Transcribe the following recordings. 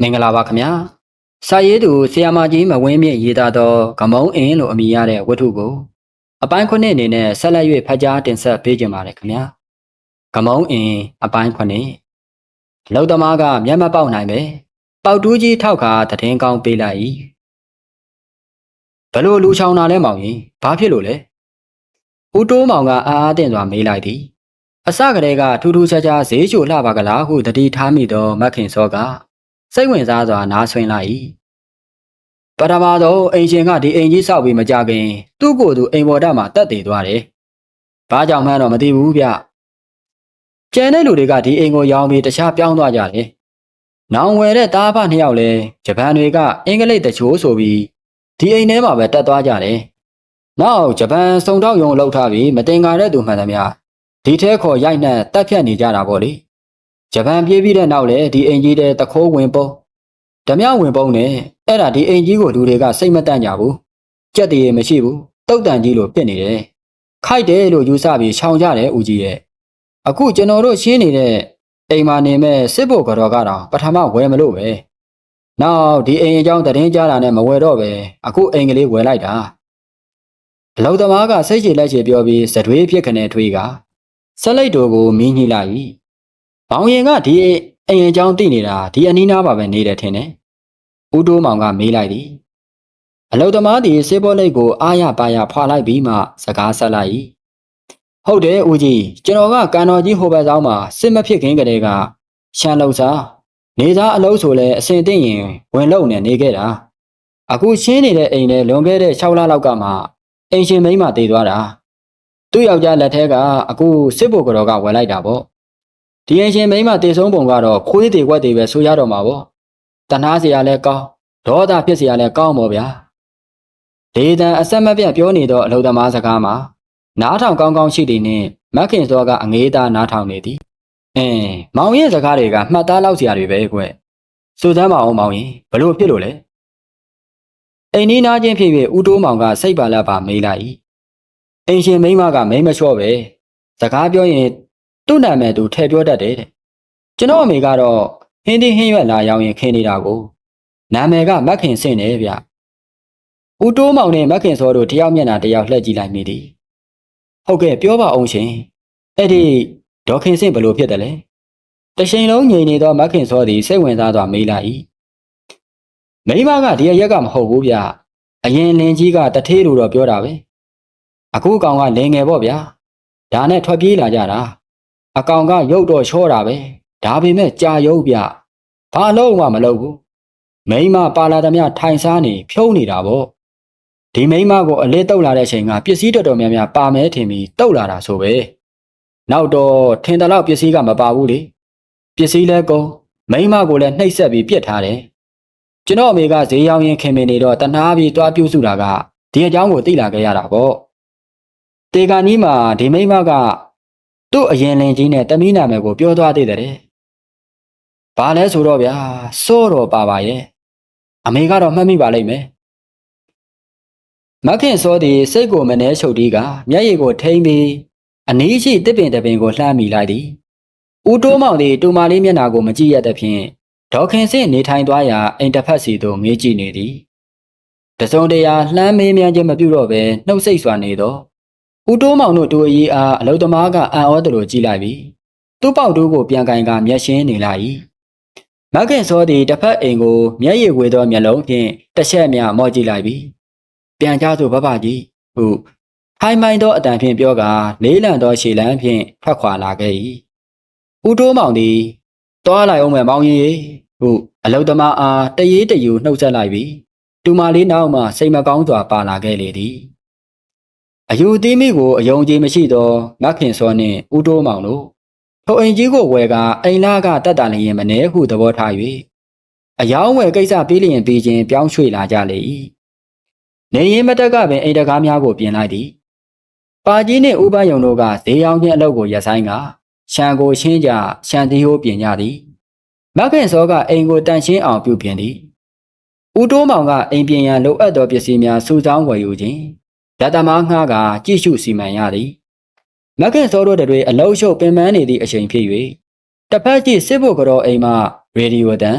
မင်္ဂလာပါခင်ဗျာစာရေးသူဆီယာမကြီးမဝင်းမြင့်ရေးသားသောဂမုံအင်းလို့အမည်ရတဲ့ဝတ္ထုကို အပိုင်းခုနှစ်အနေနဲ့ဆက်လက်၍ဖတ်ကြားတင်ဆက်ပေးကြပါရခင်ဗျာဂမုံအင်းအပိုင်းခုနှစ်လောက်သမားကမျက်မပေါက်နိုင်ပဲပေါက်တူးကြီးထောက်ခါတည်င်းကောင်းပေးလိုက်၏ဘလို့လူချောင်းတာလဲမောင်ရင်ဘာဖြစ်လို့လဲဦးတိုးမောင်ကအာအားတင်စွာမေးလိုက်သည်အစကတည်းကထူးထူးခြားခြားဈေးချိုလှပါကလားဟုတတိထားမိသောမက်ခင်စောက စိတ်ဝင်စားစွာနားဆွင့်လိုက်၏ပထမဆုံးအိမ်ရှင်ကဒီအိမ်ကြီးဆောက်ပြီးမကြခင် သူ့ကိုယ်သူအိမ်ပေါ်တက်မှာတက်တည်သွားတယ်။ဘာကြောင့်မှန်းတော့မသိဘူးဗျ။ကျန်တဲ့လူတွေကဒီအိမ်ကိုရောင်းပြီးတခြားပြောင်းသွားကြတယ်။နောင်ဝယ်တဲ့တားဖနှစ်ယောက်လဲဂျပန်တွေကအင်္ဂလိပ်တချို့ဆိုပြီးဒီအိမ်ထဲမှာပဲတက်သွားကြတယ်။နောက်ဂျပန်စုံတော့ယုံလောက်ထားပြီးမတင်ကားတဲ့သူမှန်သမျှဒီထဲခေါ်ရိုက်နှက်တက်ဖြတ်နေကြတာပေါ့လေ။ ဂျပန်ပြေးပြီးတဲ့နောက်လည်းဒီအိမ်ကြီးတဲ့တခိုးဝင်ပုံဓမြဝင်ပုံနဲ့အဲ့ဒါဒီအိမ်ကြီးကိုလူတွေကစိတ်မတန့်ကြဘူးကြက်တည်းမရှိဘူးတုတ်တန်ကြီးလိုဖြစ်နေတယ်ခိုက်တယ်လို့ယူဆပြီးခြောင်ကြတယ်ဦးကြီးရဲ့အခုကျွန်တော်တို့ရှင်းနေတဲ့အိမ်မှာနေမဲ့စစ်ဖို့ကြော်ကတော့ပထမဝယ်မလို့ပဲနောက်ဒီအိမ်အကြောင်းသတင်းကြားတာနဲ့မဝယ်တော့ပဲအခုအိမ်ကလေးဝယ်လိုက်တာအလောက်သမားကစိတ်ချလက်ချေပြောပြီးဇတွေးဖြစ်ခနဲ့ထွေးကဆက်လိုက်တော်ကိုမင်းကြီးလိုက် ဘောင်ရင်ကဒီအိမ်အကြောင်းသိနေတာဒီအနီးနားပါပဲနေတယ်ထင်တယ်။ဦးတိုးမောင်ကမေးလိုက်သည်။အလုသမားဒီစေဘောလိတ်ကိုအားရပါရဖွာလိုက်ပြီးမှစကားဆက်လိုက်၏။ဟုတ်တယ်ဦးကြီးကျွန်တော်ကကန်တော်ကြီးဟိုဘက်ဆောင်မှာစစ်မဖြစ်ခင်ကတည်းကရှမ်းလုံစားနေသားအလုံးဆိုလဲအစင်သိရင်ဝင်လုံနေနေခဲ့တာ။အခုရှင်းနေတဲ့အိမ်နဲ့လွန်ခဲ့တဲ့6လလောက်ကမှအိမ်ရှင်မိန်းမတည်သွားတာ။သူ့ယောက်ျားလက်ထက်ကအခုစစ်ဘုတ်ကြောကဝယ်လိုက်တာပေါ့။ ဒီအရှင်မိမတည်ဆုံးပုံကတော့ခွေးတွေွက်တွေပဲဆိုရတော့မှာပေါ့တနာစရာလဲကောင်းဒေါသဖြစ်စရာလဲကောင်းပေါ့ဗျာဒေတန်အဆက်မပြတ်ပြောနေတော့အလौသမားစကားမှာနားထောင်ကောင်းကောင်းရှိတယ်နဲ့မခင်စောကအငေးသားနားထောင်နေသည်အင်းမောင်ရဲ့စကားတွေကမှတ်သားလောက်စရာတွေပဲကွစူစမ်းမအောင်မောင်ရင်ဘလို့ဖြစ်လို့လဲအိမ်နီးနားချင်းဖြစ်ဖြစ်ဦးတိုးမောင်ကစိတ်ပါလာပါမေးလိုက်အိမ်ရှင်မိန်းမကမိမလျှော့ပဲစကားပြောရင် သူ့နာမည်သူထည့်ပြောတတ်တယ်တဲ့ကျွန်တော်အမေကတော့ဟင်းဒီဟင်းရွက်လာရောင်းရင်ခင်းနေတာကိုနာမည်ကမက်ခင်စင့်တယ်ဗျဦးတိုးမောင်နဲ့မက်ခင်စောတို့တယောက်မျက်နှာတယောက်လှည့်ကြည့်လိုက်မိသည်ဟုတ်ကဲ့ပြောပါအောင်ရှင်အဲ့ဒီဒေါခင်စင့်ဘလို့ဖြစ်တယ်လဲတချိန်လုံးငြိမ်နေသောမက်ခင်စောသည်စိတ်ဝင်စားစွာမေးလိုက်၏မိမကဒီရရက်ကမဟုတ်ဘူးဗျအရင်လင်ကြီးကတထေးလိုတော့ပြောတာပဲအခုကောင်ကလင်ငယ်ပေါ့ဗျာဒါနဲ့ထွက်ပြေးလာကြတာ အကောင်ကရုပ်တော့ချောတာပဲဒါပေမဲ့ကြာရုပ်ပြဘာလို့မှမလုပ်ဘူးမိန်းမပါလာသမျှထိုင်စားနေဖြုံးနေတာပေါ့ဒီမိန်းမကိုအလေးတုတ်လာတဲ့အချိန်ကပစ္စည်းတော်တော်များများပါမဲထင်ပြီးတုတ်လာတာဆိုပဲနောက်တော့ထင်တယ်လို့ပစ္စည်းကမပါဘူးလေပစ္စည်းလဲကုန်မိန်းမကိုလည်းနှိပ်စက်ပြီးပြစ်ထားတယ်ကျွန်တော်အမေကဈေးရောင်းရင်ခင်မင်နေတော့တနာပြီးတွားပြုစုတာကဒီအကြောင်းကိုသိလာခဲ့ရတာပေါ့တေကန်ကြီးမှာဒီမိန်းမက သူ့အရင်လင်ကြီးနဲ့တမီးနာမည်ကိုပြောသွားသေးတယ်။ဘာလဲဆိုတော့ဗျာစိုးတော့ပါပါရဲ့။အမေကတော့မှတ်မိပါလိမ့်မယ်။မခင်စောသည်စိတ်ကိုမနှဲချုပ်တီးကမျက်ရည်ကိုထိမ့်ပြီးအနီးရှိတစ်ပင်တစ်ပင်ကိုလှမ်းမိလိုက်သည်။ဦးတိုးမောင်သည်တူမလေးမျက်နှာကိုမကြည့်ရသဖြင့်ဒေါခင်စင့်နေထိုင်သွားရာအိမ်တစ်ဖက်စီသို့ငေးကြည့်နေသည်။တစုံတရာလှမ်းမေးမြန်းခြင်းမပြုတော့ဘဲနှုတ်ဆက်စွာနေတော့ ဦးတိုးမောင်တို့တူအကြီးအားအလုသမားကအံ့ဩသလိုကြည့်လိုက်ပြီးသူ့ပေါက်တူးကိုပြန်ကင်ကမျက်ရှင်းနေလိုက်၏မက်ခင်စောသည်တစ်ဖက်အိမ်ကိုမျက်ရည်ဝေသောမျက်လုံးဖြင့်တစ်ချက်မြမော့ကြည့်လိုက်ပြီးပြန်ကြစို့ဘဘကြီးဟုထိုင်မိုင်းသောအတန်ဖြင့်ပြောကာလေးလံသောခြေလမ်းဖြင့်ထွက်ခွာလာခဲ့၏ဦးတိုးမောင်သည်တွားလိုက်အောင်မဲ့မောင်ကြီးဟုအလုသမားအားတရေတယူနှုတ်ဆက်လိုက်ပြီးတူမလေးနောက်မှစိတ်မကောင်းစွာပါလာခဲ့လေသည် အယူသီးမိကိုအယုံကြည်မရှိသောငတ်ခင်စောနှင့်ဦးတိုးမောင်တို့ထိုအိမ်ကြီးကိုဝယ်ကအိမ်လာကတတ်တာလျင်မနှဲဟုသဘောထား၍အယောင်းဝယ်ကိစ္စပြီးလျင်ပြီးချင်းပြောင်းရွှေ့လာကြလေ၏နေရင်မတက်ကပင်အိမ်တကားများကိုပြင်လိုက်သည်ပါကြီးနှင့်ဥပယုံတို့ကဈေးရောင်းခြင်းအလုပ်ကိုရပ်ဆိုင်းကရှံကိုရှင်းကြရှံသီးဟိုးပြင်ကြသည်မက်ခင်စောကအိမ်ကိုတန်ရှင်းအောင်ပြုပြင်သည်ဦးတိုးမောင်ကအိမ်ပြင်ရန်လိုအပ်သောပစ္စည်းများစုဆောင်းဝယ်ယူခြင်း လက်သမားငှားကကြည့်ရှုစီမံရသည်မက်ကင်စောတို့တွေအလုံးရှုပ်ပင်ပန်းနေသည့်အချိန်ဖြစ်၍တစ်ဖက်ကြည့်စစ်ဖို့ကြောအိမ်မှရေဒီယိုတန်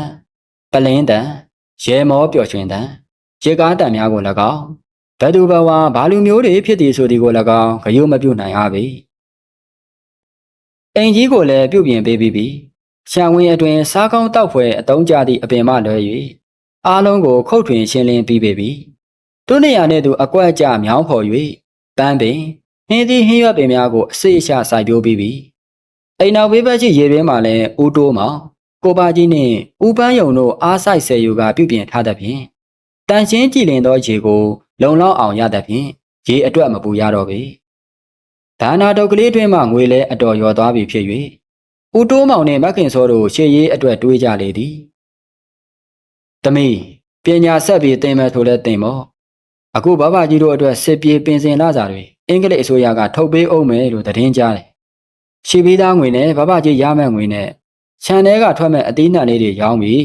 ပပလင်းတန်ရဲမောပျော်ရွှင်တန်ရေကားတန်များကို၎င်းဘဒုဘဝဘာလူမျိုးတွေဖြစ်သည်ဆိုသည်ကို၎င်းဂရုမပြုနိုင်ရပေအိမ်ကြီးကိုလည်းပြုပြင်ပေးပြီးပြီရှံဝင်းအတွင်စားကောင်းတောက်ဖွယ်အတုံးကြသည့်အပင်မလွဲ၍အားလုံးကိုခုတ်ထွင်ရှင်းလင်းပြီးပေပြီ သူနေရာနှင့်သူအကွက်အကျမြောင်းဖော်၍ပန်းပင်ဟင်းသီးဟင်းရွက်ပင်များကိုအစိအရှစိုက်ပျိုးပြီးပြီအိမ်နောက်ဘေးဘက်ရှိရေတွင်းမှာလည်းဦးတိုးမောင်ကိုပါကြီးနှင့်ဦးပန်းယုံတို့အားဆိုင်ဆယ်ယူကပြုပြင်ထားသဖြင့်တန်ရှင်းကြည်လင်သောရေကို လုံလောက်အောင်ရသဖြင့်ရေအတွက်မပူရတော့ပေဒါနာတုတ်ကလေးတွင်မှငွေလဲအတော်လျော်သွားပြီဖြစ်၍ဦးတိုးမောင်နှင့်မခင်စောတို့ရှေ့ရေးအတွက်တွေးကြလေသည်တမီးပညာဆက်ပြီးသင်မယ်ဆိုလဲသင်မော့ အခုဘဘကြီးတို့အတွက်စစ်ပြေးပင်စင်လာစာတွေအင်္ဂလိပ်အစိုးရကထုတ်ပေးအောင်မယ်လို့သတင်းကြားတယ်ရှိပြီးသားငွေနဲ့ဘဘကြီးရမယ့်ငွေနဲ့ခြံထဲကထွက်မဲ့အသီးနှံလေးတွေရောင်းပြီး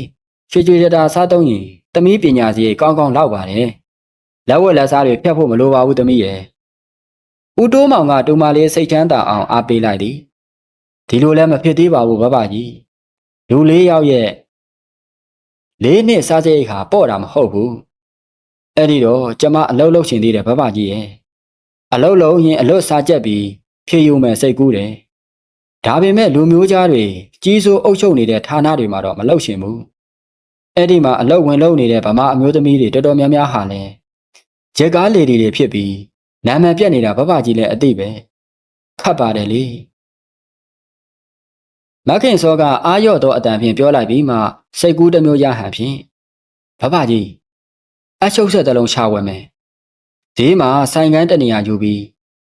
ရွှေကြွေရတာစားသုံးရင်တမီးပညာစီကောင်းကောင်းလောက်ပါတယ်လက်ဝက်လက်စားတွေဖြတ်ဖို့မလိုပါဘူးတမီးရဲ့ဦးတိုးမောင်ကတူမလေးစိတ်ချမ်းသာအောင်အားပေးလိုက်သည်ဒီလိုလည်းမဖြစ်သေးပါဘူးဘဘကြီးလူလေးယောက်ရဲ့လေးနှစ်စားစရိတ်ခါပေါ့တာမဟုတ်ဘူး အဲ့ဒီတော့ကျမအလုပ်လုပ်ရှင်သေးတယ်ဘဘကြီးရဲ့အလုပ်လုပ်ရင်အလွတ်စားကြက်ပြီးဖြည့်ယူမယ်စိတ်ကူးတယ်ဒါပေမဲ့လူမျိုးသားတွေကြီးစိုးအုပ်ချုပ်နေတဲ့ဌာနတွေမှာတော့မလုပ်ရှင်ဘူးအဲ့ဒီမှာအလုပ်ဝင်လုပ်နေတဲ့ဗမာအမျိုးသမီးတွေတော်တော်များများဟာလဲဂျက်ကားလေဒီတွေဖြစ်ပြီးနာမည်ပြက်နေတာဘဘကြီးလည်းအသိပဲခတ်ပါတယ်လေမခင်စောကအာရော့သောအတန်ဖြင့်ပြောလိုက်ပြီးမှစိတ်ကူးတစ်မျိုးရဟန်ဖြင့်ဘဘကြီး အချုပ်ဆက်တစ်လုံးချဝဲမယ်ဒီမှာဆိုင်ကန်းတနေရာယူပြီး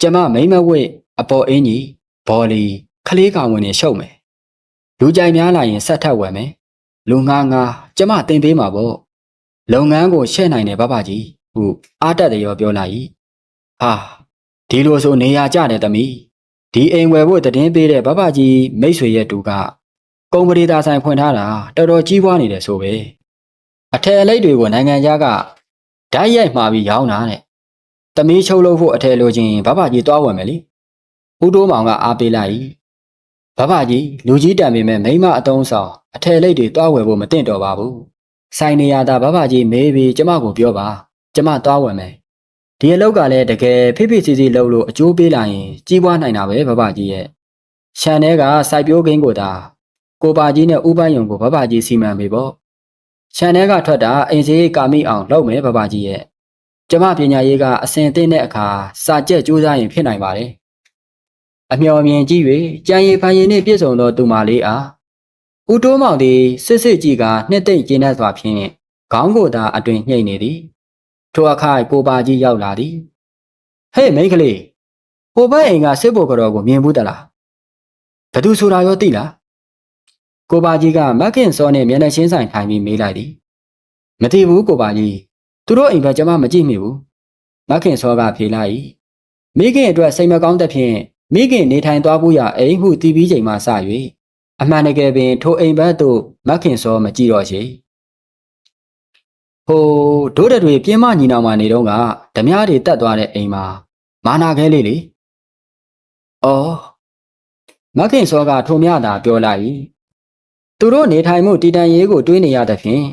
ကျမမိမ့်မဝိတ်အပေါ်အင်းကြီးဘော်လီခလေးကောင်ဝင်နေရှုပ်မယ်လူကြိုင်များလာရင်ဆက်ထပ်ဝယ်မယ်လူငါငါကျမတင်ပေးမှာပေါ့လုပ်ငန်းကိုရှဲ့နိုင်တယ်ဘဘကြီးဟုအားတက်တယ်ရောပြောလိုက်ဟာဒီလိုဆိုနေရာကြတယ်သမီးဒီအိမ်ဝယ်ဖို့တည်င်းပေးတဲ့ဘဘကြီးမိတ်ဆွေရဲ့တူကကုံပရိသာဆိုင်ဖွင့်ထားတာတော်တော်ကြီးပွားနေတယ်ဆိုပဲအထယ်အလိပ်တွေကိုနိုင်ငံခြားက ဓာတ်ရိုက်မှာပြီးရောင်းတာတဲ့သမီးချုပ်လို့ဖို့အထယ်လိုချင်ဘဘကြီးသွားဝယ်မယ်လေဦးတိုးမောင်ကအားပေးလိုက်ဘဘကြီးလူကြီးတံပေမဲ့မိမအတုံးဆောင်အထယ်လိပ်တွေသွားဝယ်ဖို့မသင့်တော်ပါဘူးဆိုင်နေရတာဘဘကြီးမေးပြီးကျမကိုပြောပါကျမသွားဝယ်မယ်ဒီအလောက်ကလည်းတကယ်ဖိဖိစီစီလှုပ်လို့အကျိုးပေးလာရင်ကြီးပွားနိုင်တာပဲဘဘကြီးရဲ့ရှန်ထဲကစိုက်ပျိုးခင်းကိုသာကိုပါကြီးနဲ့ဥပန်းယုံကိုဘဘကြီးစီမံပေးပေါ့ ရှန်ထဲကထွက်တာအိမ်စီကာမိအောင်လုပ်မယ်ဘဘကြီးရဲ့ကျမပညာရေးကအစင်သိတဲ့အခါစာကြက်ကြိုးစားရင်ဖြစ်နိုင်ပါတယ်အမျော်မြင်ကြည့်၍ကြံရည်ဖန်ရည်နှင့်ပြည့်စုံသောသူမလေးအားဦးတိုးမောင်သည်စစ်စစ်ကြီးကနှစ်သိမ့်ကျင်းတတ်စွာဖြင့်ခေါင်းကိုသာအတွင်ညှိနေသည်ထိုအခါကိုပါကြီးရောက်လာသည်ဟေးမိန်းကလေးဟိုဘက်အိမ်ကစစ်ဘိုကတော်ကိုမြင်ဘူးတလားဘသူဆိုတာရောသိလား ကိုပါကြီးကမက်ခင်စောနဲ့မျက်နှာချင်းဆိုင်ထိုင်ပြီးမေးလိုက်သည်မသိဘူးကိုပါကြီးသူတို့အိမ်ဘက်ကျမမကြည့်မိဘူးမက်ခင်စောကဖြေလိုက်မိခင်အတွက်စိတ်မကောင်းတဲ့ဖြင့်မိခင်နေထိုင်သွားဖို့ရအိမ်ဟုတီးပြီးချိန်မှစ၍အမှန်တကယ်ပင်ထိုအိမ်ဘက်သို့မက်ခင်စောမကြည့်တော့ချေဟိုဒိုးတွေပြင်းမညီနောင်မှနေတော့ကဓမြတွေတက်သွားတဲ့အိမ်မှာမာနာခဲလေးလေ။အော်မခင်စောကထိုမြတာပြောလိုက်။ သူတို့နေထိုင်မှုတည်တံ့ရေးကိုတွေးနေရတဲ့ဖြင့်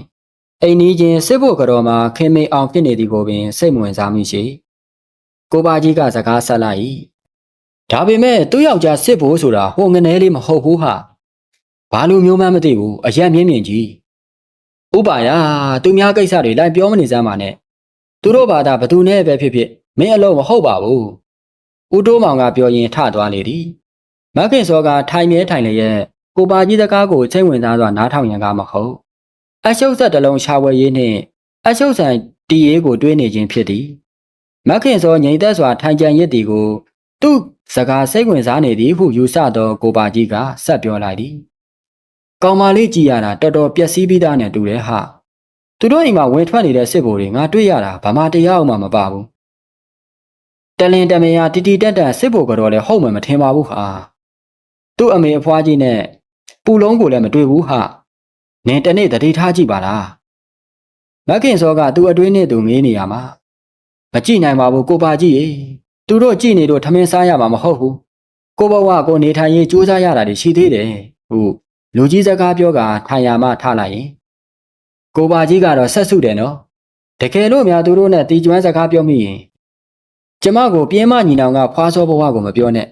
အိမ်နီးချင်းစစ်ဖို့ကြော်မှာခင်မေအောင်ဖြစ်နေသည်ကိုပင်စိတ်ဝင်စားမိရှိ။ကိုပါကြီးကစကားဆက်လိုက်။ဒါပေမဲ့သူ့ယောက်ျားစစ်ဖို့ဆိုတာဟိုငနေလေးမဟုတ်ဘူးဟာ။ဘာလို့မျိုးမှန်းမသိဘူးအရက်မြင့်မြင့်ကြီး။ဥပါယသူများကိစ္စတွေလိုက်ပြောမနေစမ်းပါနဲ့။သူတို့ဘာသာဘသူနဲ့ပဲဖြစ်ဖြစ်မင်းအလုံးမဟုတ်ပါဘူး။ဦးတိုးမောင်ကပြောရင်ထသွားလေသည်။မခင်စောကထိုင်မြဲထိုင်လျက် ကိုပါကြီးတကားကိုချိန်ဝင်သားစွာနားထောင်ရန်ကမဟုတ်။အရှုပ်ဆက်တလုံးရှာဝယ်ရေးနှင့်အရှုပ်ဆန်တီရေးကိုတွေးနေခြင်းဖြစ်သည်။မခင်စောငြိမ်သက်စွာထိုင်ကြံရစ်သည်ကိုသူ့စကားစိတ်ဝင်စားနေသည်ဟုယူဆသောကိုပါကြီးကဆက်ပြောလိုက်သည်။ကောင်မလေးကြည်ရတာတော်တော်ပျက်စီးပြီးသားနဲ့တူတယ်ဟာ။သူတို့အိမ်မှာဝင်ထွက်နေတဲ့စစ်ဗိုလ်တွေငါတွေ့ရတာဘာမှတရားအောင်မှမပါဘူးတလင်တမယာတီတီတက်တက်စစ်ဖို့ကတော့လည်းဟုတ်မှမထင်ပါဘူးဟာသူ့အမေအဖွားကြီးနဲ့ ပူလုံးကိုလည်းမတွေ့ဘူးဟာနင်တနေ့တတိထားကြည့်ပါလားမခင်စောကသူ့အတွင်းနဲ့သူငေးနေရမှာမကြည့်နိုင်ပါဘူးကိုပါကြည့်ရေသူတို့ကြည့်နေတော့ထမင်းစားရမှာမဟုတ်ဘူးကိုဘဝကိုနေထိုင်ရေးကြိုးစားရတာတွေရှိသေးတယ်ဟုလူကြီးစကားပြောကထိုင်ရမှထလိုက်ရင်ကိုပါကြီးကတော့ဆက်စုတယ်နော်တကယ်လို့များသူတို့နဲ့တီကျွမ်းစကားပြောမိရင်ကျမကိုပြင်းမညီနောင်ကဖွားစောဘဝကိုမပြောနဲ့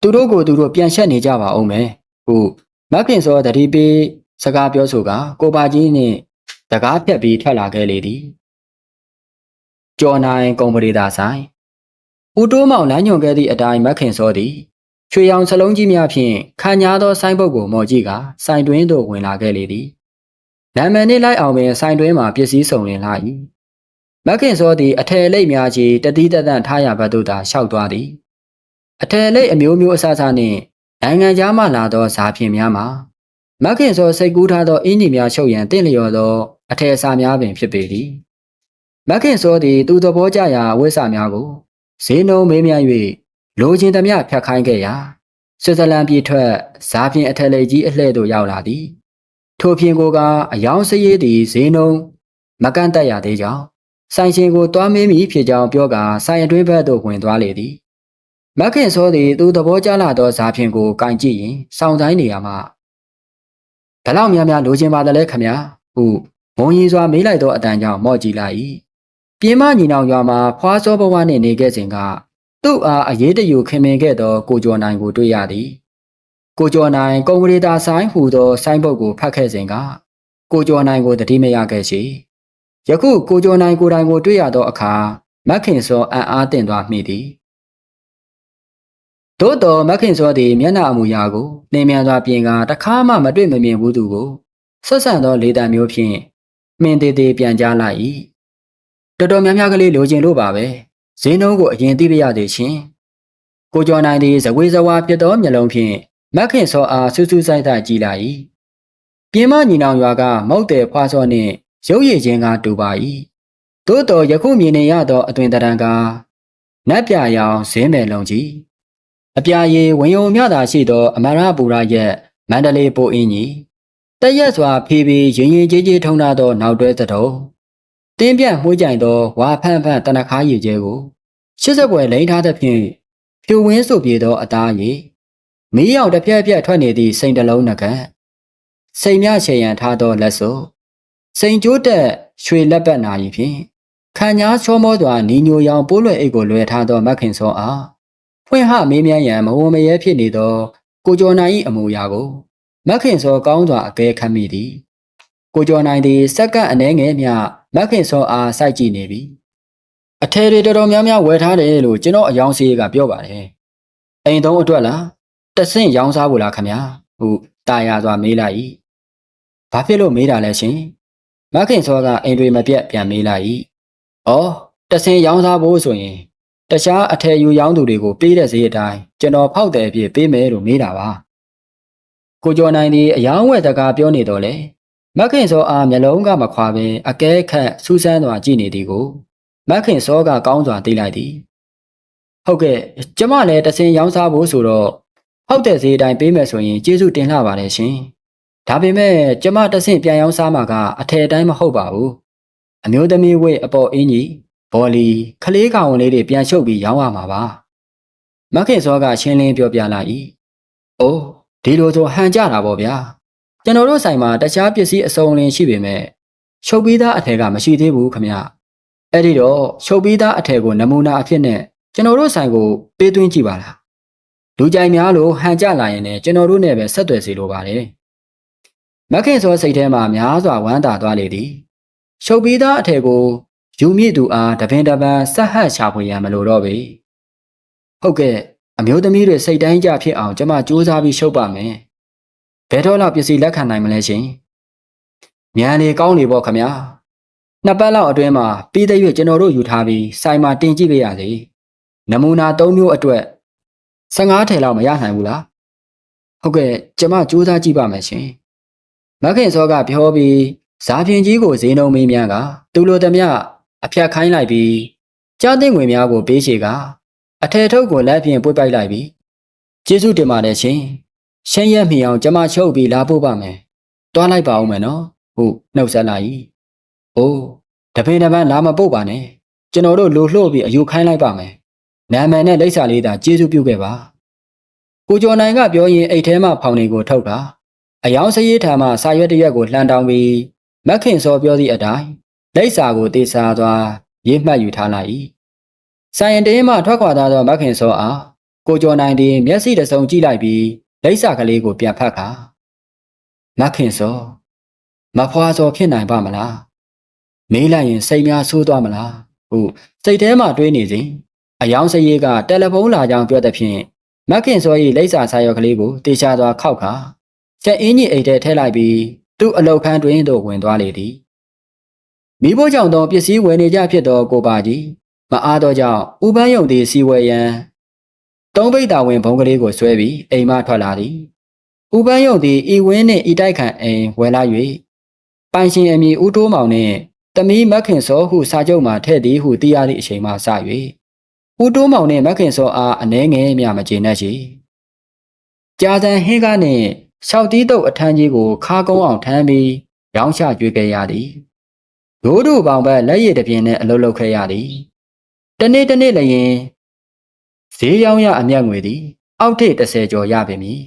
သူတို့ကိုသူတို့ပြန်ရှက်နေကြပါအောင်မယ်ဟုတ် မက်ခင်စောတတိပေးစကားပြောဆိုကကိုပါကြီးနဲ့တကားဖြတ်ပြီးထွက်လာခဲ့လေသည်ကျော်နိုင်ကုံပရိသာဆိုင်ဦးတိုးမောင်လမ်းညွန်ခဲ့သည့်အတိုင်းမက်ခင်စောသည်ချွေရောင်စလုံးကြီးများဖြင့်ခါညာသောဆိုင်းပုတ်ကိုမော်ကြည့်ကစိုင်တွင်းသို့ဝင်လာခဲ့လေသည်နာမည်နှင့်လိုက်အောင်ပင်စိုင်တွင်းမှာပစ္စည်းစုံလင်လာ၏မက်ခင်စောသည်အထယ်လိပ်များကြီးတတိတတန့်ထားရဘက်သို့သာလျှောက်သွားသည်အထယ်လိပ်အမျိုးမျိုးအဆအဆနှင့် နိုင်ငံခြားမှလာသောဇာဖြင့်များမှာမက်ခင်စောစိတ်ကူးထားသောအင်းကြီးများချုပ်ရန်တင့်လျော်သောအထယ်အစာများပင်ဖြစ်ပေသည်မက်ခင်စောသည်သူသဘောကျရာဝိဆာများကိုဈေးနှုန်းမေးမြန်း၍လိုချင်သမျှဖြတ်ခိုင်းခဲ့ရာဆွစ်ဇာလန်ပြည်ထွက်ဇာပြင်အထက်လေကြီးအလှဲ့သို့ရောက်လာသည်ထိုဖြင့်ကိုကအယောင်စရေးသည်ဈေးနှုန်းမကန့်တက်ရသေးကြောင်းဆိုင်ရှင်ကိုတွားမင်းမိဖြစ်ကြောင်းပြောကာဆိုင်အတွင်းဘက်သို့ဝင်သွားလေသည် မက်ခင်စောသည်သူသဘောကျလာသောဇာဖြင့်ကိုကင်ကြည့်ရင်စောင်းတိုင်းနေရာမှဘလောက်များများလိုချင်ပါသလဲခမညာဟုမုံရီစွာမေးလိုက်သောအတန်ကြောင့်မော့ကြည့်လိုက်၏ပြင်းမညီနောင်ရွာမှာဖွားစောဘဝနှင့်နေခဲ့စဉ်ကသူ့အားအရေးတယူခင်မင်ခဲ့သောကိုကျော်နိုင်ကိုတွေ့ရသည်ကိုကျော်နိုင်ကုံဝရီတာဆိုင်ဟူသောဆိုင်းပုတ်ကိုဖတ်ခဲ့စဉ်ကကိုကျော်နိုင်ကိုတတိမရခဲ့ရှိယခုကိုကျော်နိုင်ကိုယ်တိုင်ကိုတွေ့ရသောအခါမက်ခင်စောအံ့အားသင့်သွားမိသည် သို့တော်မက်ခင်စောသည်မျက်နှာအမူအရာကိုနှင်မြန်စွာပြင်ကာတခါမှမတွေ့မမြင်ဘူးသူကိုဆက်ဆံသောလေတံမျိုးဖြင့်မင်းသေးသေးပြန်ကြားလိုက်၏တော်တော်များများကလေးလိုချင်လို့ပါပဲဈေးနှုန်းကိုအရင်သိပြရသေးရှင်ကိုကျော်နိုင်သည်ဇဝေဇဝါဖြစ်သောမျက်လုံးဖြင့်မက်ခင်စောအားဆူဆူဆိုင်ဆိုင်ကြည့်လိုက်၏ပြင်းမညီနောင်ရွာကမောက်တယ်ဖွာစောနှင့်ရုပ်ရည်ချင်းကတူပါ၏သို့တော်ယခုမြင်နေရသောအသွင်တရံကနတ်ပြရောင်ဇင်းမယ်လုံးကြီး အပြာရည်ဝင်ယုံမြတာရှိသော အမရပူရရဲ့မန္တလေးပိုအင်းကြီးတရက်စွာဖေးပြီးရင်ရင်ကြီးကြီးထုံထားသော နောက်တွဲသတော်တင်းပြန့်မှုကြိုင်သောဝါဖန့်ဖန့်တနခါရည်ကျဲကိုရှစ်ဆက်ပွဲလိန်ထားသဖြင့်ဖြူဝင်းစုပ်ပြေသောအသားရည်မီးရောင်တစ်ပြက်ပြက်ထွက်နေသည့်စိန်တလုံးနှကစိန်မြချေရန်ထားသောလက်စုပ်စိန်ကျိုးတက်ရွှေလက်ပတ်နာရီဖြင့်ခံညာချောမောစွာနီညိုရောင်ပိုးလွယ်အိတ်ကိုလွယ်ထားသောမက်ခင်စောအား ဖွင့်ဟမေးမြန်းရန်မဝမရဲဖြစ်နေသော ကိုကျော်နိုင်၏အမူအရာကိုမက်ခင်စောကောင်းစွာအကဲခတ်မိသည်ကိုကျော်နိုင်သည်စက္ကန့်အနည်းငယ်မျှမက်ခင်စောအားစိုက်ကြည့်နေပြီအထည်တွေတော်တော်များများဝယ်ထားတယ်လို့ကျွန်တော်အယောင်စီးကပြောပါတယ်အိမ်သုံးအတွက်လားတဆင့်ရောင်းစားဖို့လားခမညာဟုတာယာစွာမေးလိုက်၏ဘာဖြစ်လို့မေးတာလဲရှင်မခင်စောကအိမ်တွေမပြတ်ပြန်မေးလိုက်၏ဩတဆင့်ရောင်းစားဖို့ဆိုရင် တခြားအထည်ယူရောင်းသူတွေကိုပေးတဲ့ဈေးအတိုင်းကျွန်တော်ဖောက်တယ်အဖြစ်ပေးမယ်လို့မေးတာပါကိုကျော်နိုင်ဒီအယောင်းဝယ်တကားပြောနေတော့လေမခင်စောအားမျက်လုံးကမခွာဘဲအကဲခတ်စူးစမ်းစွာကြည့်နေသည်ကိုမခင်စောကကောင်းစွာသိလိုက်သည်ဟုတ်ကဲ့ကျမလည်းတဆင်ရောင်းစားဖို့ဆိုတော့ဟုတ်တဲ့ဈေးတိုင်းပေးမယ်ဆိုရင်ကျေးဇူးတင်လှပါတယ်ရှင်ဒါပေမဲ့ကျမတဆင့်ပြန်ရောင်းစားမှာကအထည်တိုင်းမဟုတ်ပါဘူးအမျိုးသမီးဝိတ်အပေါ်အင်းကြီး ဘော်လီခလေးကောင်လေးတွေပြန်ရှုပ်ပြီးရောင်းရမှာပါမခင်စောကရှင်းလင်းပြောပြလာ၏အိုးဒီလိုဆိုဟန်ကြတာပေါ့ဗျာကျွန်တော်တို့ဆိုင်မှာတခြားပစ္စည်းအစုံလင်ရှိပေမဲ့ချုပ်ပြီးသားအထည်ကမရှိသေးဘူးခမအဲ့ဒီတော့ချုပ်ပြီးသားအထည်ကိုနမူနာအဖြစ်နဲ့ကျွန်တော်တို့ဆိုင်ကိုပေးသွင်းကြည့်ပါလားလူကြိုင်များလို့ဟန်ကြလာရင်လည်းကျွန်တော်တို့နဲ့ပဲဆက်သွယ်စီလိုပါတယ်မခင်စောစိတ်ထဲမှာများစွာဝမ်းသာသွားလေသည်ချုပ်ပြီးသားအထည်ကို ယူမြင့်သူအားတပင်တပန်းဆက်ဟပ်ချဖွေရန်မလိုတော့ပေဟုတ်ကဲ့အမျိုးသမီးတွေစိတ်တိုင်းကြဖြစ်အောင်ကျွန်မစူးစမ်းပြီးရှုပ်ပါမယ်ဘယ်တော့လောက်ပစ္စည်းလက်ခံနိုင်မလဲရှင်မြန်လေကောင်းလေပေါ့ခမညာနှစ်ပတ်လောက်အတွင်းမှာပြီးတဲ့၍ကျွန်တော်တို့ယူထားပြီးဆိုင်မှာတင်ကြည့်ပေးရစေနမူနာ၃မျိုးအတွက်15ထည်လောက်မရနိုင်ဘူးလားဟုတ်ကဲ့ကျွန်မစူးစမ်းကြည့်ပါမယ်ရှင်မခင်စောကပြောပြီးဇာပြင်ကြီးကိုဈေးနှုန်းမေးမြန်းကသူလိုသမျှ အဖြတ်ခိုင်းလိုက်ပြီးကြားသိငွေများကိုပေးချေကအထည်ထုတ်ကိုလက်ဖြင့်ပွေ့ပိုက်လိုက်ပြီးကျေးဇူးတင်ပါတယ်ရှင်ရှင်းရက်မိအောင်ကျွန်မချုပ်ပြီးလာပို့ပါမယ်တွားလိုက်ပါဦးမယ်နော်ဟုတ်နှုတ်ဆက်လိုက်၏အိုးတပင်တပန်းလာမပုတ်ပါနဲ့ကျွန်တော်တို့လိုလှုပ်ပြီးအယူခိုင်းလိုက်ပါမယ်နာမည်နဲ့လိပ်စာလေးသာကျေးဇူးပြုခဲ့ပါကိုကျော်နိုင်ကပြောရင်အိတ်ထဲမှဖောင်တွေကိုထုတ်တာအယောင်စရေးထာမှစာရွက်တရက်ကိုလှန်တောင်းပြီးမက်ခင်စောပြောသည့်အတိုင်း လိပ်စာကိုတေစာသွားရေးမှတ်ယူထားလိုက်၏ဆိုင်ရင်တင်းမှထွက်ခွာသွားသောမက်ခင်စောအားကိုကျော်နိုင်သည်မျက်စိတစ်စုံကြည့်လိုက်ပြီးလိပ်စာကလေးကိုပြန်ဖတ်ခါမက်ခင်စောမဖွာစောဖြစ်နိုင်ပါမလားမေးလိုက်ရင်စိတ်များဆိုးသွားမလားဟုစိတ်ထဲမှာတွေးနေစဉ်အယောင်စရေးကတယ်လီဖုန်းလာကြောင်းပြောတဲ့ဖြင့်မက်ခင်စော၏လိပ်စာစာရွက်ကလေးကိုတေချာစွာခောက်ခါချက်အင်းကြီးအိတ်ထဲထည့်လိုက်ပြီးသူ့အလုတ်ခန်းတွင်သို့ဝင်သွားလေသည် မိဖို့ကြောင့်သောပစ္စည်းဝယ်နေကြဖြစ်သောကိုပါကြီးမအားသောကြောင့်ဥပန်းယုံသည်စီဝယ်ရန်သုံးပိတ်တာဝင်ဘုံကလေးကိုဆွဲပြီးအိမ်မှထွက်လာသည်ဥပန်းယုံသည်ဤဝင်းနှင့်ဤတိုက်ခံအိမ်ဝယ်လာ၍ပိုင်ရှင်အမည်ဦးတိုးမောင်နှင့်တမီးမက်ခင်စောဟုစာချုပ်မှာထည့်သည်ဟုသိရသည့်အချိန်မှစ၍ဦးတိုးမောင်နှင့်မက်ခင်စောအားအနှဲငယ်မျှမကျေနပ်ရှိကြာစံဟင်းကားနှင့်ရှောက်တီးတုပ်အထမ်းကြီးကိုခါကုန်းအောင်ထမ်းပြီးရောင်းချကြွေးခဲ့ရသည် ဒိုးတို့ပေါင်ဘက်လက်ရည်တစ်ပြင်းနဲ့အလုပ်လုပ်ခဲ့ရသည်တနေ့တနေ့လည်းရင်ဈေးရောင်းရအမျက်ငွေသည် အောက်ထိပ်30ကျော်ရပေမည်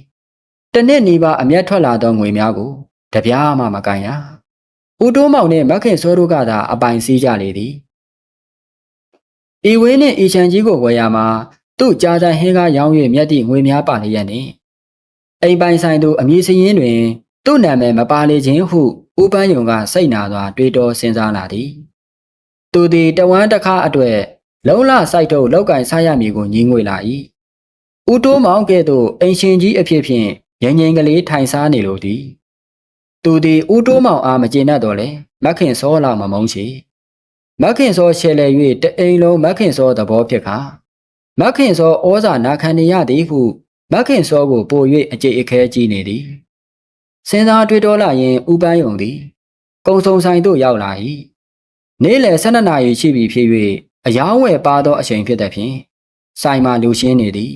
တနေ့နီးပါးအမျက်ထွက်လာသောငွေများကိုတပြားမှမကန်ရဦးတိုးမောင်နှင့်မက်ခင်စောတို့ကသာအပိုင်စီးကြလေသည်ဤဝင်းနှင့်ဤချန်ကြီးကိုဝယ်ရမှာသူ့ကြားဆိုင်ဟင်းကားရောင်း၍မြတ်သည့်ငွေများပါလျက်နှင့်အိမ်ပိုင်ဆိုင်သူအမည်စရင်းတွင် သူ့နာမည်မပါလေခြင်းဟု ဦးပန်းယုံကစိတ်နာစွာတွေးတောစဉ်းစားလာသည်သူသည်တဝမ်းတစ်ခါအတွက်လုံလစိုက်ထုတ်လောက်ကင်စားရမည်ကိုညင်းငွေလာ၏ဦးတိုးမောင်ကဲ့သို့အိမ်ရှင်ကြီးအဖြစ်ဖြင့်ငငိမ့်ကလေးထိုင်စားနေလိုသည်သူသည်ဦးတိုးမောင်အားမကျေနပ်တော့လေမက်ခင်စောလာမမုန်းချေမက်ခင်စောရှယ်လေ၍တအိမ်လုံးမက်ခင်စောသဘောဖြစ်ခါမက်ခင်စောဩဇာနာခံနေရသည်ဟုမက်ခင်စောကိုပို၍အကြိတ်အခဲကြီးနေသည် စဉ်းစားတွေးတောလာရင်ဥပန်းယုံသည်ကုံစုံဆိုင်သို့ရောက်လာ၏နေ့လယ်12နာရီရှိပြီဖြစ်၍အယောင်းဝယ်ပါသောအချိန်ဖြစ်သည်ဖြင့်ဆိုင်မှာလူရှင်းနေသည်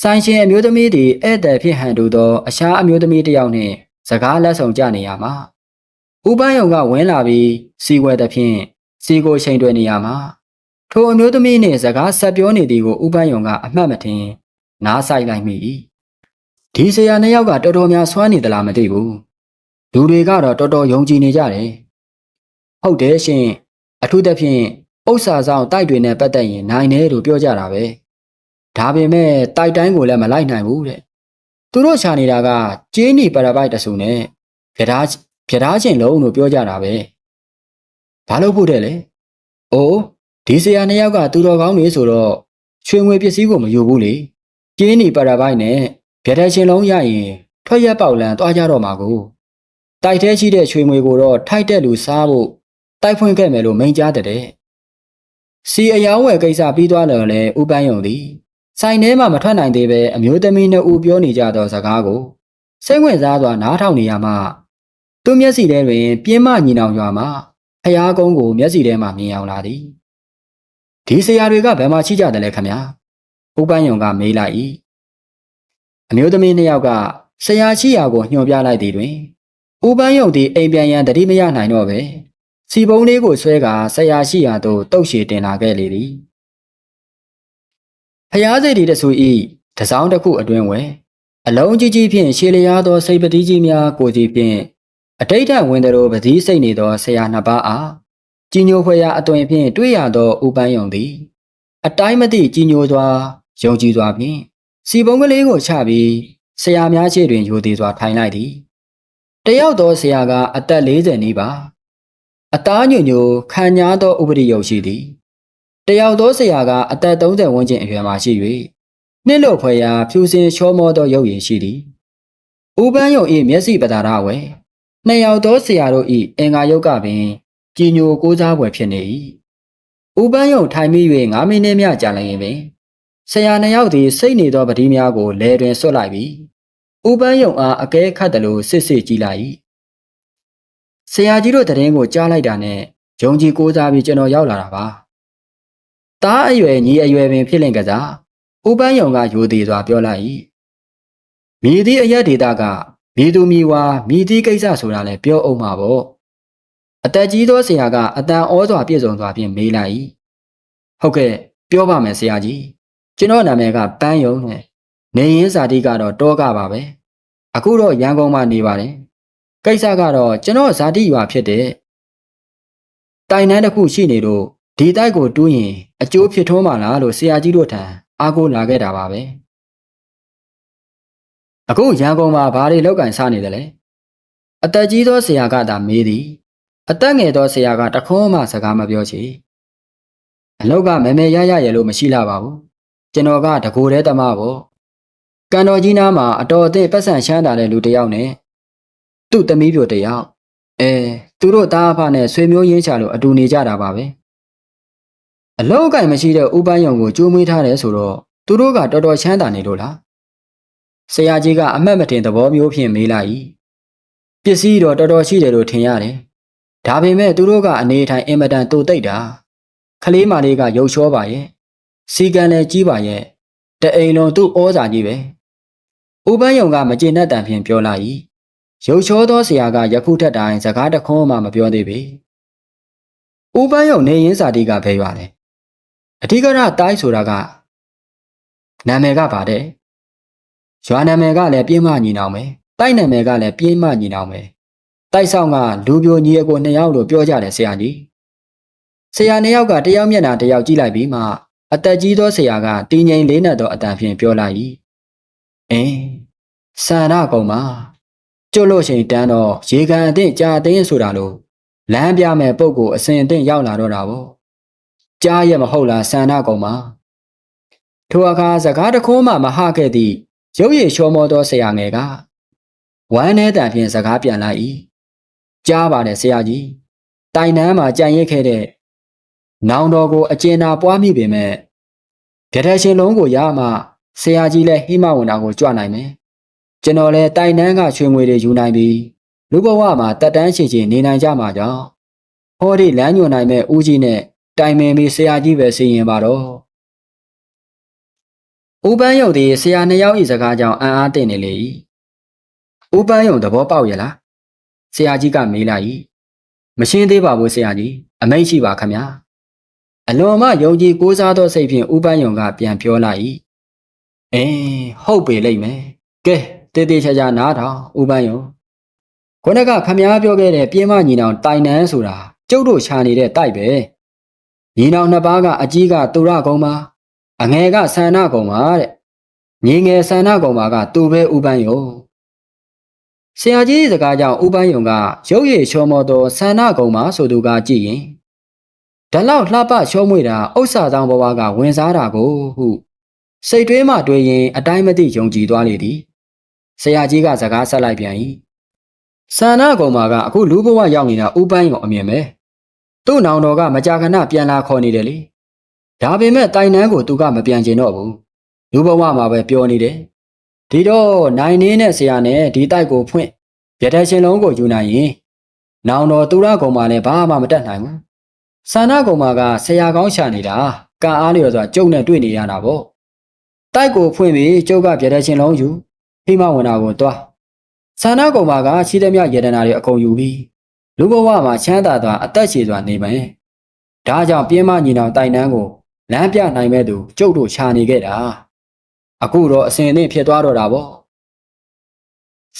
ဆိုင်ရှင်အမျိုးသမီးသည်ဧည့်သည်ဖြစ်ဟန်တူသောအခြားအမျိုးသမီးတစ်ယောက်နှင့်စကားလက်ဆောင်ကြနေရမှာဥပန်းယုံကဝင်လာပြီးစီဝဲသည်ဖြင့်စီကိုချိန်တွယ်နေရမှာထိုအမျိုးသမီးနှင့်စကားဆက်ပြောနေသည်ကိုဥပန်းယုံကအမှတ်မထင်နားဆိုင်လိုက်မိ၏ ဒီဆရာနှစ်ယောက်ကတော်တော်များစွမ်းနေသလားမသိဘူးလူတွေကတော့တော်တော်ယုံကြည်နေကြတယ်ဟုတ်တယ်ရှင်အထူးသဖြင့်ဥစ္စာဆောင်တိုက်တွေနဲ့ပတ်သက်ရင်နိုင်တယ်လို့ပြောကြတာပဲဒါပေမဲ့တိုက်တိုင်းကိုလည်းမလိုက်နိုင်ဘူးတဲ့သူတို့ရှာနေတာကကျင်းနီပရပိုက်တဆူနဲ့ပြဓာပြဓာချင်းလုံးလို့ပြောကြတာပဲဘာလို့ဖို့တဲ့လဲအိုးဒီဆရာနှစ်ယောက်ကသူတော်ကောင်းနေဆိုတော့ရွှေငွေပစ္စည်းကိုမယူဘူးလေကျင်းနီပရပိုက်နဲ့ ပြဓာချင်းလုံးရရင်ထွက်ရက်ပေါက်လန်းသွားကြတော့မှာကိုတိုက်ထဲရှိတဲ့ရွှေငွေကိုတော့ထိုက်တဲ့လူစားဖို့တိုက်ဖွင့်ခဲ့မယ်လို့မိန့်ကြားတဲ့စီအယောင်းဝယ်ကိစ္စပြီးသွားတယ်လေဥပန်းယုံသည်ဆိုင်ထဲမှာမထွက်နိုင်သေးပဲအမျိုးသမီးနှစ်ဦးပြောနေကြသောစကားကိုစိတ်ဝင်စားစွာနားထောင်နေရမှသူ့မျက်စိထဲတွင်ပြင်းမညီနောင်ရွာမှဖျားကုန်းကိုမျက်စိထဲမှမြင်အောင်လာသည်ဒီဆရာတွေကဘယ်မှာရှိကြတယ်လဲခမညာဥပန်းယုံကမေးလိုက်၏ အမျိုးသမီးနှစ်ယောက်ကဆရာရှိရာကိုညွှန်ပြလိုက်သည်တွင်ဥပန်းယုံသည်အိမ်ပြန်ရန်တတိမရနိုင်တော့ပဲစီပုံးလေးကိုဆွဲကာဆရာရှိရာသို့တုတ်ရှည်တင်လာခဲ့လေသည်ဖျားစိတ်ဒီတဆူဤတစောင်းတစ်ခုအတွင်းဝဲအလုံးကြီးကြီးဖြင့်ရှေလျားသောစိတ်ပတိကြီးများကိုစီဖြင့်အတိတ်ထဝင်သောပတိစိတ်နေသောဆရာနှစ်ပါးအားကြီးညိုဖွယ်ရာအသွင်ဖြင့်တွေ့ရသောဥပန်းယုံသည် အတိုင်းမသိကြီးညိုစွာယုံကြည်စွာဖြင့် စီပုံးကလေးကိုချပြီးဆရာများရှေ့တွင်ယူသည်စွာထိုင်လိုက်သည်တယောက်သောဆရာကအသက်40နီးပါအသားညွညိုခံညာသောဥပဒေယုတ်ရှိသည်တယောက်သောဆရာကအသက်30ဝန်းကျင်အရွယ်မှရှိ၍နှစ်လို့ဖွယ်ရာဖြူစင်ချောမောသောရုပ်ရည်ရှိသည်ဥပန်းယုံ၏မျက်စိပတာရဝဲနှစ်ယောက်သောဆရာတို့၏အင်္ဂါယုတ်ကပင်ကြည်ညိုကိုးစားဖွယ်ဖြစ်နေ၏ဥပန်းယုံထိုင်မိ၍9မိနစ်မြကြာလျင်ပင် ဆရာနှစ်ယောက်သည်စိတ်နေသောပတိများကိုလဲတွင်ဆွတ်လိုက်ပြီးဥပန်းယုံအားအကဲခတ်တယ်လို့စစ်စစ်ကြည့်လိုက်၏ဆရာကြီးတို့တရင်ကိုကြားလိုက်တာနဲ့ဂျုံကြီးကိုးစားပြီးကျွန်တော်ရောက်လာတာပါ။တားအရွယ်ညီအရွယ်ပင်ဖြစ်လင့်ကစားဥပန်းယုံကယူသေးစွာပြောလိုက်၏။မိသည့်အရက်ဒေတာကမိသူမိဝါမိသည့်ကိစ္စဆိုတာလည်းပြောအောင်မှာပေါ့။အသက်ကြီးသောဆရာကအတန်ဩစွာပြည့်စုံစွာဖြင့်မေးလိုက်၏။ဟုတ်ကဲ့ပြောပါမယ်ဆရာကြီး။ ကျွန်တော်နာမည်ကပန်းယုံနဲ့နေရင်းဇာတိကတော့တောကပါပဲ။အခုတော့ရန်ကုန်မှာနေပါတယ်ကိစ္စကတော့ကျွန်တော်ဇာတိရွာဖြစ်တဲ့တိုင်နှန်းတစ်ခုရှိနေလို့ဒီတိုက်ကိုတူးရင်အကျိုးဖြစ်ထွန်းမှာလားလို့ဆရာကြီးတို့ထံအားကိုးလာခဲ့တာပါပဲအခုရန်ကုန်မှာဘာတွေလောက်ကန်စားနေတယ်လဲအသက်ကြီးသောဆရာကသာမေးသည်အသက်ငယ်သောဆရာကတခွန်းမှစကားမပြောချေအလောက်ကမဲမဲရရရဲ့လို့မရှိလာပါဘူး ကျွန်တော်ကတကိုယ်တည်းတမပေါ့ကန်တော်ကြီးနားမှာအတော်အသင့်ပတ်စံရှမ်းတာတဲ့လူတစ်ယောက်နဲ့သူ့သမီးပြိုတစ်ယောက်အဲသူတို့သားအဖနဲ့ဆွေမျိုးရင်းချလို့အတူနေကြတာပါပဲအလောက်ကင်မရှိတဲ့ဥပန်းယုံကိုကြိုးမွေးထားတယ်ဆိုတော့သူတို့ကတော်တော်ချမ်းသာနေလို့လားဆရာကြီးကအမတ်မတင်သဘောမျိုးဖြင့်မေးလိုက်ပစ္စည်းတော့တော်တော်ရှိတယ်လို့ထင်ရတယ်ဒါပေမဲ့သူတို့ကအနေထိုင်အင်မတန်တူတိတ်တာခလေးမလေးကရုပ်ချောပါရဲ့ စီကံလည်းကြီးပါရဲ့တအိမ်လုံးသူ့ဩဇာကြီးပဲဥပန်းယုံကမကျေနပ်တန်ဖြင့်ပြောလိုက်ရုပ်ချောသောဆရာကယခုထက်တိုင်စကားတခွန်းမှမပြောသေးပေဥပန်းယုံနေရင်းစာတိကဖဲရွာတယ်အဓိကရတိုင်းဆိုတာကနာမည်ကပါတဲ့ရွာနာမည်ကလည်းပြင်းမညီနောင်ပဲတိုက်နာမည်ကလည်းပြင်းမညီနောင်ပဲတိုက်ဆောင်ကလူပြိုညီအကိုနှစ်ယောက်လို့ပြောကြတယ်ဆရာကြီးဆရာနှစ်ယောက်ကတယောက်မျက်နှာတယောက်ကြည့်လိုက်ပြီးမှ အသက်ကြီးသောဆရာကတင်းငိမ်လေးနဲ့တော့အတန်ဖြင့်ပြောလိုက်အင်းဆန္ဒကုံပါကျွတ်လို့ရှိရင်တန်းတော့ရေကန်အသင့်ကြာသိန်းဆိုတာလို့လမ်းပြမဲ့ပုံကိုအစဉ်အသင့်ရောက်လာတော့တာပေါ့ကြားရမဟုတ်လားဆန္ဒကုံပါထိုအခါစကားတခိုးမှမဟခဲ့သည့်ရုပ်ရည်ချောမောသောဆရာငယ်ကဝမ်းနဲ့တန်ဖြင့်စကားပြန်လိုက်၏ကြားပါတယ်ဆရာကြီးတိုင်နန်းမှာကြံရစ်ခဲ့တဲ့ နောင်တော်ကိုအကျဉ်းသာပွားမိပေမဲ့ကြတဲ့ရှင်လုံးကိုရမှဆရာကြီးလည်းဟိမဝန္တာကိုကြွနိုင်မယ်ကျွန်တော်လည်းတိုင်နန်းကချွေငွေတွေယူနိုင်ပြီးလူဘဝမှာတက်တန်းချင်ချင်နေနိုင်ကြမှာကြောင့်ဟောဒီလမ်းညွှန်နိုင်မဲ့ဦးကြီးနဲ့တိုင်ပင်ပြီးဆရာကြီးပဲစီရင်ပါတော့ဦးပန်းယုံဒီဆရာနှစ်ယောက်ဤစကားကြောင့်အံ့အားသင့်နေလေ၏ဦးပန်းယုံသဘောပေါက်ရလားဆရာကြီးကမေးလိုက်၏မရှင်းသေးပါဘူးဆရာကြီးအမိန့်ရှိပါခမညာ အလွန်မှယုံကြည်ကိုးစားသောစိတ်ဖြင့်ဦးပန်းယုံကပြန်ပြောလိုက်၏အင်းဟုတ်ပေလိမ့်မယ်ကဲတေးသေးချာချာနားထောင်ဦးပန်းယုံခုနကခမညာပြောခဲ့တဲ့ပြင်းမညီနောင်တိုင်နန်းဆိုတာကျုပ်တို့ခြာနေတဲ့တိုက်ပဲညီနောင်နှစ်ပါးကအကြီးကသူရကုံပါအငယ်ကဆန္ဒကုံပါတဲ့ညီငယ်ဆန္ဒကုံပါကသူပဲဥပန်းယုံဆရာကြီးစကားကြောင့်ဥပန်းယုံကရုပ်ရည်ချောမောသောဆန္ဒကုံပါဆိုသူကကြည့်ရင် ဒါလောက်လှပချောမွေတာဥစ္စာဆောင်ဘဝကဝင်စားတာကိုဟုစိတ်တွေးမှတွေးရင်အတိုင်းမသိယုံကြည်သွားလေသည်ဆရာကြီးကစကားဆက်လိုက်ပြန်၏ဆန္ဒကုံပါကအခုလူဘဝရောက်နေတာဥပန်းယုံအမြင်ပဲသူ့နောင်တော်ကမကြာခဏပြန်လာခေါ်နေတယ်လေဒါပေမဲ့တိုင်နန်းကိုသူကမပြန်ကျင်တော့ဘူးလူဘဝမှာပဲပြောနေတယ်ဒီတော့နိုင်နေနဲ့ဆရာနဲ့ဒီတိုက်ကိုဖွင့်ရတဲ့ရှင်လုံးကိုယူနိုင်ရင်နောင်တော်သူရကုံမှာလည်းဘာမှမတတ်နိုင်ဘူး ဆန္ဒကုံမှာကဆရာကောင်းရှာနေတာကံအားလျော်စွာကျုပ်နဲ့တွေ့နေရတာပေါ့တိုက်ကိုဖွင့်ပြီးကျုပ်ကပြတဲ့ရှင်လုံးယူဖိမဝင်တာကိုတွားဆန္ဒကုံမှာကရှိသမျှယတနာတွေအကုန်ယူပြီးလူဘဝမှာချမ်းသာစွာအသက်ရှည်စွာနေမယ်ဒါကြောင့်ပြင်းမညီနောင်တိုင်တန်းကိုလမ်းပြနိုင်မဲ့သူကျုပ်တို့ခြာနေခဲ့တာအခုတော့အစင်အသင့်ဖြစ်သွားတော့တာပေါ့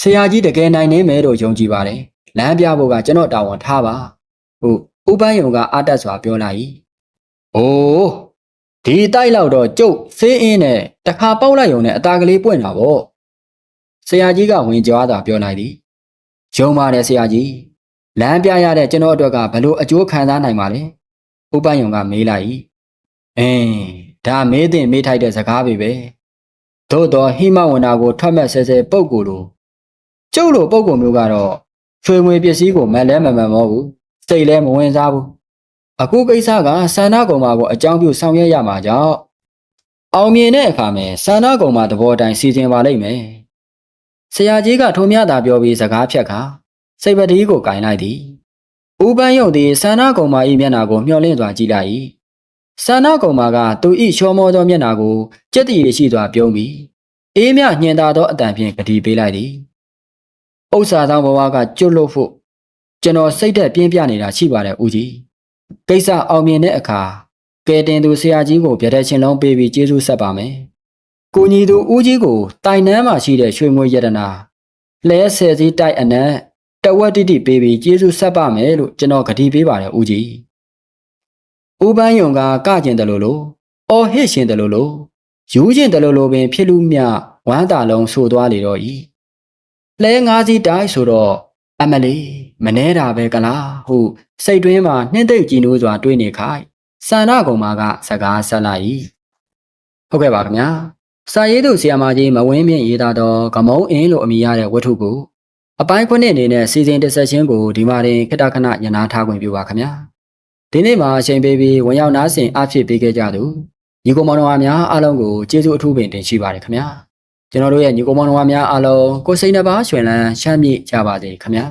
ဆရာကြီးတကယ်နိုင်နေမယ်လို့ယုံကြည်ပါတယ်လမ်းပြဖို့ကကျွန်တော်တာဝန်ထားပါဟုတ် ဥပန်းယုံကအာတက်စွာပြောလိုက်အိုးဒီတိုက်လောက်တော့ကျုပ်ဖေးအင်းနဲ့တခါပေါက်လိုက်ယုံနဲ့အตาကလေးပွင့်တာပေါ့ဆရာကြီးကဝင်ကြွားတာပြောလိုက်သည်ဂျုံပါတယ်ဆရာကြီးလမ်းပြရတဲ့ကျွန်တော်အတွက်ကဘလို့အကျိုးခံစားနိုင်ပါလဲဥပန်းယုံကမေးလိုက်အင်းဒါမေးတဲ့မေးထိုက်တဲ့စကားပဲပဲသို့တော့ဟိမဝန္တာကိုထွက်မဲ့ဆဲဆဲပုံကိုလိုကျုပ်လိုပုံကိုမျိုးကတော့ရွှေငွေပစ္စည်းကိုမလဲမမှန်မဟုတ်ဘူး စိတ်လဲမဝင်စားဘူးအခုကိစ္စကဆန္ဒကုံမာကိုအကြောင်းပြုဆောင်ရွက်ရမှာကြောင့်အောင်မြင်တဲ့အခါမှာဆန္ဒကုံမာသဘောတိုင်းစီစဉ်ပါလိမ့်မယ်ဆရာကြီးကထုံမြတာပြောပြီးစကားဖြတ်ခါစိတ်ပတိကိုကင်လိုက်သည်ဥပန်းယုံသည်ဆန္ဒကုံမာ၏မျက်နှာကိုမျှော်လင့်စွာကြည့်လိုက်၏ဆန္ဒကုံမာကသူ၏ချောမောသောမျက်နှာကိုကြက်တည်ရရှိစွာပြုံးပြီးအေးမြညင်သာသောအတန်ဖြင့်ကတိပေးလိုက်သည်ဥစ္စာသောဘဝကကျွတ်လို့ဖို့ ကျွန်တော်စိတ်သက်ပြင်းပြနေတာရှိပါတယ်ဦးကြီးကိစ္စအောင်မြင်တဲ့အခါကဲတင်သူဆရာကြီးကိုပြတဲ့ချင်းလုံးပေးပြီးကျေးဇူးဆက်ပါမယ်ကိုညီသူဦးကြီးကိုတိုင်နန်းမှာရှိတဲ့ရွှေမွေးရတနာလဲဆယ်စည်းတိုက်အနက်တဝက်တိတိပေးပြီးကျေးဇူးဆက်ပါမယ်လို့ကျွန်တော်ကတိပေးပါတယ်ဦးကြီးဦးပန်းယုံကကကျင်တယ်လို့လို့အော်ဟစ်ရှင်တယ်လို့လို့ယူးကျင်တယ်လို့လို့ပင်ဖြစ်လူမြဝမ်းသာလုံးဆိုသွားလေတော့ဤလဲငါးစီးတိုင်းဆိုတော့ အမလီမနှဲတာပဲကလားဟုစိတ်တွင်းမှာနှင်းသိပ်ကြည်နိုးစွာတွေးနေခိုင်စန္ဒကုံမာကစကားဆက်လိုက်၏ဟုတ်ကဲ့ပါခင်ဗျာစာရေးသူဆီယာမကြီးမဝင်းမြင့်ရေးသားသောကမုံအင်းလို့အမည်ရတဲ့ဝတ္ထုကိုအပိုင်းခွနှစ်အနေနဲ့စီစဉ်တစ်ဆက်ချင်းကိုဒီမှာတင်ခတခဏညနာထားခွင့်ပြုပါခင်ဗျာဒီနေ့မှာအချိန်ပေးပြီးဝင်ရောက်နားဆင်အားဖြစ်ပေးခဲ့ကြသူညီကောင်မောင်တော်များအားလုံးကိုကျေးဇူးအထူးပင်တင်ရှိပါတယ်ခင်ဗျာ ကျွန်တော်တို့ရဲ့ညီကောင်မောင်တော်များအားလုံးကိုယ်စိတ်နှပါရွှင်လန်းချမ်းမြေ့ကြပါစေခင်ဗျာ